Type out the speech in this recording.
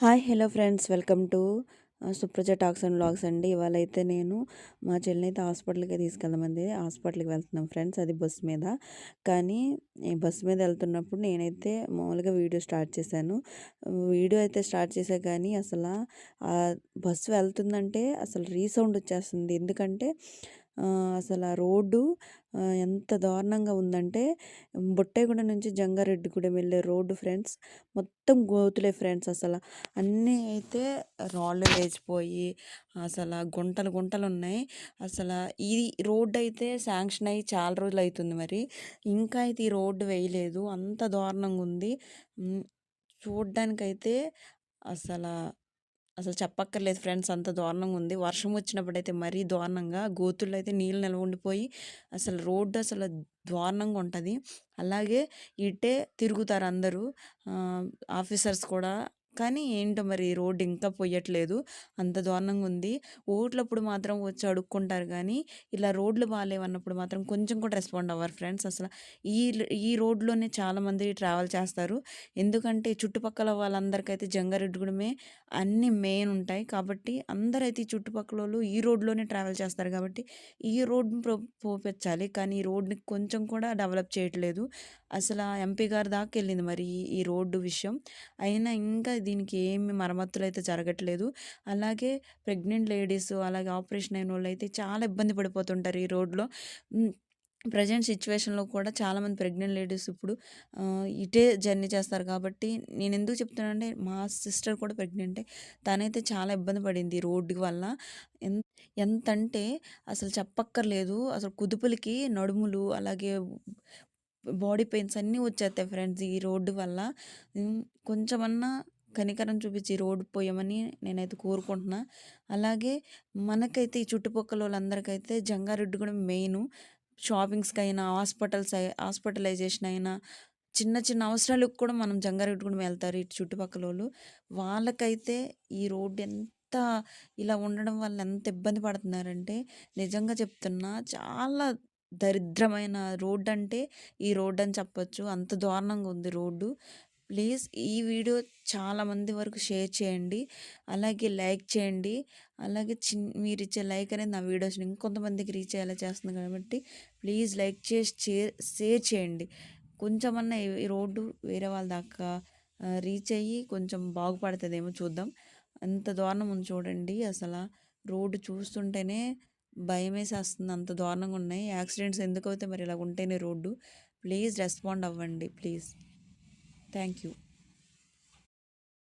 Hi hello friends. Welcome to Supraja talks and blogs అండి. ఇవాళ అయితే నేను మా చెల్లిని అయితే హాస్పిటల్కి తీసుకెళ్ళమంది హాస్పిటల్కి వెళ్తున్నాం ఫ్రెండ్స్ అది బస్సు మీద. కానీ ఈ బస్సు మీద వెళ్తున్నప్పుడు నేనైతే మామూలుగా వీడియో స్టార్ట్ చేశాను. వీడియో అయితే స్టార్ట్ చేసా కానీ అసలు బస్సు వెళ్తుందంటే అసలు రీసౌండ్ వచ్చేస్తుంది. ఎందుకంటే అసలు ఆ రోడ్డు ఎంత దారుణంగా ఉందంటే బొట్టేగూడెం నుంచి జంగారెడ్డిగూడెం వెళ్ళే రోడ్డు ఫ్రెండ్స్ మొత్తం గోతులే ఫ్రెండ్స్ అసలు. అన్నీ అయితే రాళ్ళు లేచిపోయి అసలు గుంటలు గుంటలు ఉన్నాయి. అసలు ఈ రోడ్డు అయితే శాంక్షన్ అయ్యి చాలా రోజులు అవుతుంది మరి. ఇంకా అయితే ఈ రోడ్డు వేయలేదు. అంత దారుణంగా ఉంది. చూడ్డానికైతే అసలు అసలు చెప్పక్కర్లేదు ఫ్రెండ్స్ అంత దారుణంగా ఉంది వర్షం వచ్చినప్పుడైతే మరీ దారుణంగా గోతుల్లో అయితే నీళ్ళు నిల్వ ఉండిపోయి అసలు రోడ్డు అసలు దారుణంగా ఉంటుంది అలాగే ఇటే తిరుగుతారు అందరూ ఆఫీసర్స్ కూడా కానీ ఏంటో మరి రోడ్డు ఇంకా పోయట్లేదు అంత దారుణంగా ఉంది ఓట్లప్పుడు మాత్రం వచ్చి అడుక్కుంటారు కానీ ఇలా రోడ్లు బాగాలేవన్నప్పుడు మాత్రం కొంచెం కూడా రెస్పాండ్ అవ్వరు ఫ్రెండ్స్. అసలు ఈ ఈ రోడ్లోనే చాలామంది ట్రావెల్ చేస్తారు. ఎందుకంటే చుట్టుపక్కల వాళ్ళందరికైతే జంగారెడ్డిగూడమే అన్ని మెయిన్ ఉంటాయి. కాబట్టి అందరైతే ఈ చుట్టుపక్కల వాళ్ళు ఈ రోడ్లోనే ట్రావెల్ చేస్తారు కాబట్టి ఈ రోడ్ని పోపించాలి కానీ ఈ రోడ్ని కొంచెం కూడా డెవలప్ చేయట్లేదు. అసలు ఆ ఎంపీ గారి దాకా వెళ్ళింది మరి ఈ రోడ్డు విషయం. అయినా ఇంకా దీనికి ఏమి మరమ్మతులు అయితే జరగట్లేదు. అలాగే ప్రెగ్నెంట్ లేడీస్ అలాగే ఆపరేషన్ అయిన వాళ్ళు అయితే చాలా ఇబ్బంది పడిపోతుంటారు ఈ రోడ్లో. ప్రజెంట్ సిచ్యువేషన్లో కూడా చాలామంది ప్రెగ్నెంట్ లేడీస్ ఇప్పుడు ఇటే జర్నీ చేస్తారు కాబట్టి నేను ఎందుకు చెప్తున్నానంటే మా సిస్టర్ కూడా ప్రెగ్నెంటే. తనైతే చాలా ఇబ్బంది పడింది రోడ్డు వల్ల. ఎంత ఎంత అంటే అసలు చెప్పక్కర్లేదు. అసలు కుదుపులకి నడుములు అలాగే బాడీ పెయిన్స్ అన్నీ వచ్చేస్తాయి ఫ్రెండ్స్ ఈ రోడ్డు వల్ల. కొంచెమన్నా కనికరం చూపించి రోడ్డు పోయమని నేనైతే కోరుకుంటున్నా. అలాగే మనకైతే ఈ చుట్టుపక్కల వాళ్ళందరికైతే జంగారెడ్డి కూడా మెయిన్. షాపింగ్స్కి అయినా హాస్పిటల్స్ హాస్పిటలైజేషన్ అయినా చిన్న చిన్న అవసరాలకు కూడా మనం జంగారెడ్డి కూడా వెళ్తారు ఇటు చుట్టుపక్కల వాళ్ళు. వాళ్ళకైతే ఈ రోడ్డు ఎంత ఇలా ఉండడం వల్ల ఎంత ఇబ్బంది పడుతున్నారంటే నిజంగా చెప్తున్నా చాలా దరిద్రమైన రోడ్డు అంటే ఈ రోడ్డు అని చెప్పొచ్చు. అంత దారుణంగా ఉంది రోడ్డు. ప్లీజ్ ఈ వీడియో చాలామంది వరకు షేర్ చేయండి. అలాగే లైక్ చేయండి. అలాగే చిన్ మీరు ఇచ్చే లైక్ అనేది నా వీడియోస్ని ఇంకొంతమందికి రీచ్ అయ్యేలా చేస్తుంది కాబట్టి ప్లీజ్ లైక్ చేసి షేర్ చేయండి. కొంచెమన్నా ఈ రోడ్డు వేరే వాళ్ళ దాకా రీచ్ అయ్యి కొంచెం బాగుపడుతుందేమో చూద్దాం. అంత దారుణం ఉంది చూడండి అసలు. రోడ్డు చూస్తుంటేనే భయం వేసేస్తుంది అంత దారుణంగా ఉన్నాయి. యాక్సిడెంట్స్ ఎందుకు మరి? ఇలా ఉంటేనే రోడ్డు. ప్లీజ్ రెస్పాండ్ అవ్వండి ప్లీజ్. Thank you.